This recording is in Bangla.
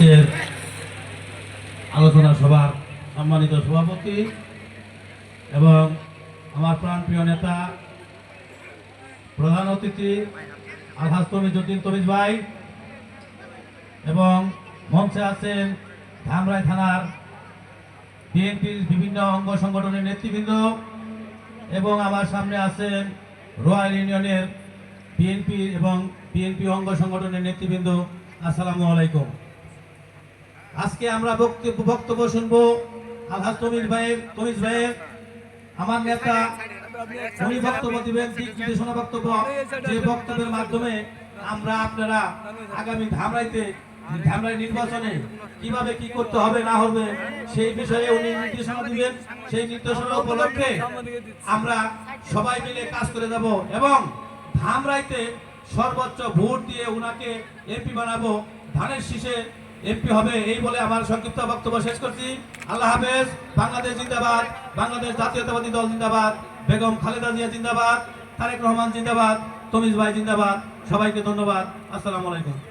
আজকের আলোচনা সভার সম্মানিত সভাপতি এবং আমার প্রাণপ্রিয় নেতা, প্রধান অতিথি আলহাজ তমিজুদ্দিন তমিজ ভাই এবং মঞ্চে আছেন ধামরাই থানার বিএনপির বিভিন্ন অঙ্গ সংগঠনের নেতৃবৃন্দ এবং আমার সামনে আছেন রয়্যাল ইউনিয়নের বিএনপি এবং বিএনপি অঙ্গ সংগঠনের নেতৃবৃন্দ। আসসালামু আলাইকুম। আজকে আমরা বক্তব্য বক্তব্য শুনব আলহাজ তমিজ ভাইয়ের তমিজ ভাইয়ের। আমার নেতা বক্তব্য বক্তব্যের মাধ্যমে আমরা আপনারা আগামী ধামরাইতে, ধামরাই নির্বাচনে কীভাবে কি করতে হবে, না হবে, সেই বিষয়ে দিবেন। সেই নির্দেশনা উপলক্ষে আমরা সবাই মিলে কাজ করে যাব এবং ধামরাইতে সর্বোচ্চ ভোট দিয়ে উনাকে এমপি বানাবো। ধানের শীষে এমপি হবে এই বলে আমার সংক্ষিপ্ত বক্তব্য শেষ করছি। আল্লাহ হাফেজ, বাংলাদেশ জিন্দাবাদ, বাংলাদেশ জাতীয়তাবাদী দল জিন্দাবাদ, বেগম খালেদা জিয়া জিন্দাবাদ, তারেক রহমান জিন্দাবাদ, তমিজ ভাই জিন্দাবাদ, সবাইকে ধন্যবাদ। আসসালামু আলাইকুম।